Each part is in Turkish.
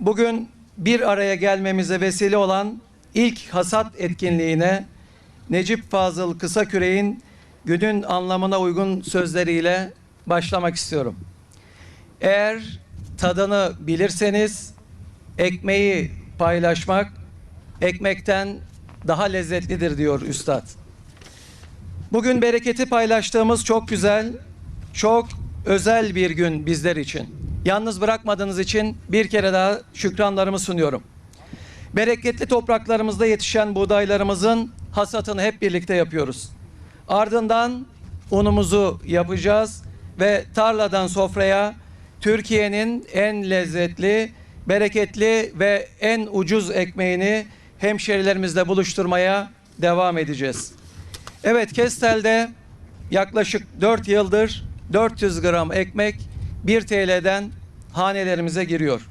Bugün bir araya gelmemize vesile olan ilk hasat etkinliğine Necip Fazıl Kısaküre'nin günün anlamına uygun sözleriyle başlamak istiyorum. Eğer tadını bilirseniz ekmeği paylaşmak ekmekten daha lezzetlidir diyor üstad. Bugün bereketi paylaştığımız çok güzel, çok özel bir gün bizler için. Yalnız bırakmadığınız için bir kere daha şükranlarımı sunuyorum. Bereketli topraklarımızda yetişen buğdaylarımızın hasatını hep birlikte yapıyoruz. Ardından unumuzu yapacağız ve tarladan sofraya Türkiye'nin en lezzetli, bereketli ve en ucuz ekmeğini hemşerilerimizle buluşturmaya devam edeceğiz. Evet Kestel'de yaklaşık 4 yıldır 400 gram ekmek 1 TL'den hanelerimize giriyor.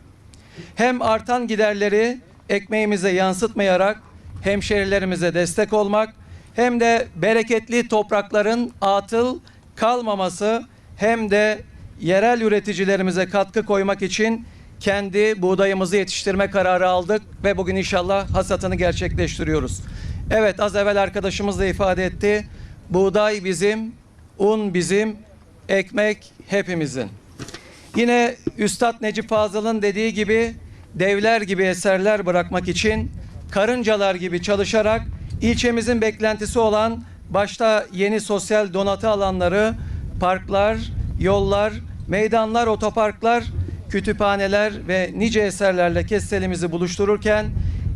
Hem artan giderleri ekmeğimize yansıtmayarak hemşerilerimize destek olmak hem de bereketli toprakların atıl kalmaması hem de yerel üreticilerimize katkı koymak için kendi buğdayımızı yetiştirme kararı aldık ve bugün inşallah hasatını gerçekleştiriyoruz. Evet az evvel arkadaşımız da ifade etti. Buğday bizim, un bizim, ekmek hepimizin. Yine Üstad Necip Fazıl'ın dediği gibi devler gibi eserler bırakmak için karıncalar gibi çalışarak ilçemizin beklentisi olan başta yeni sosyal donatı alanları, parklar, yollar, meydanlar, otoparklar, kütüphaneler ve nice eserlerle Kestelimizi buluştururken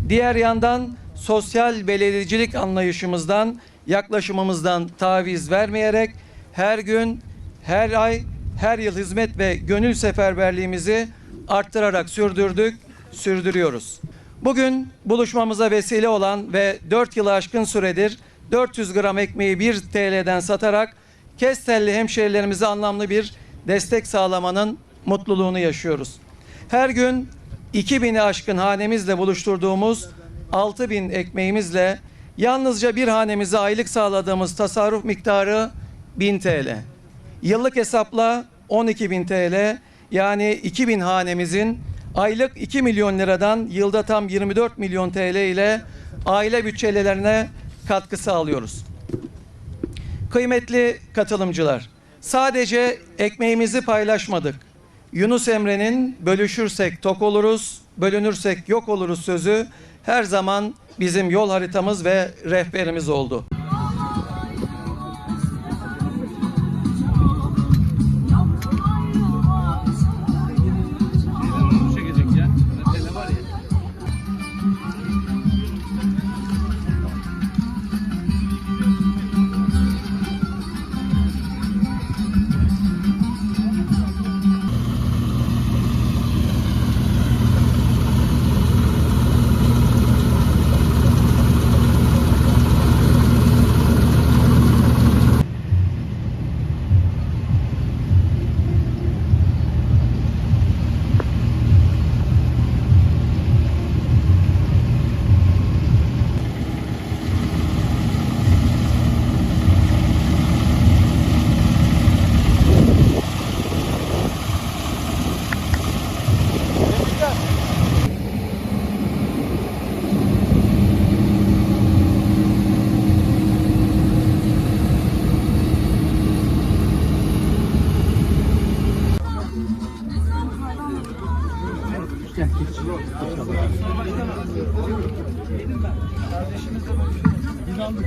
diğer yandan sosyal belediyecilik anlayışımızdan, yaklaşımımızdan taviz vermeyerek her gün, her ay, her yıl hizmet ve gönül seferberliğimizi arttırarak sürdürdük, sürdürüyoruz. Bugün buluşmamıza vesile olan ve 4 yılı aşkın süredir 400 gram ekmeği 1 TL'den satarak Kestelli hemşehrilerimize anlamlı bir destek sağlamanın mutluluğunu yaşıyoruz. Her gün 2000'i aşkın hanemizle buluşturduğumuz 6000 ekmeğimizle yalnızca bir hanemize aylık sağladığımız tasarruf miktarı 1000 TL. Yıllık hesapla 12.000 TL yani 2000 hanemizin aylık 2 milyon liradan yılda tam 24 milyon TL ile aile bütçelerine katkı sağlıyoruz. Kıymetli katılımcılar, sadece ekmeğimizi paylaşmadık. Yunus Emre'nin bölüşürsek tok oluruz, bölünürsek yok oluruz sözü her zaman bizim yol haritamız ve rehberimiz oldu. Benim ben. Kardeşimiz de inandık.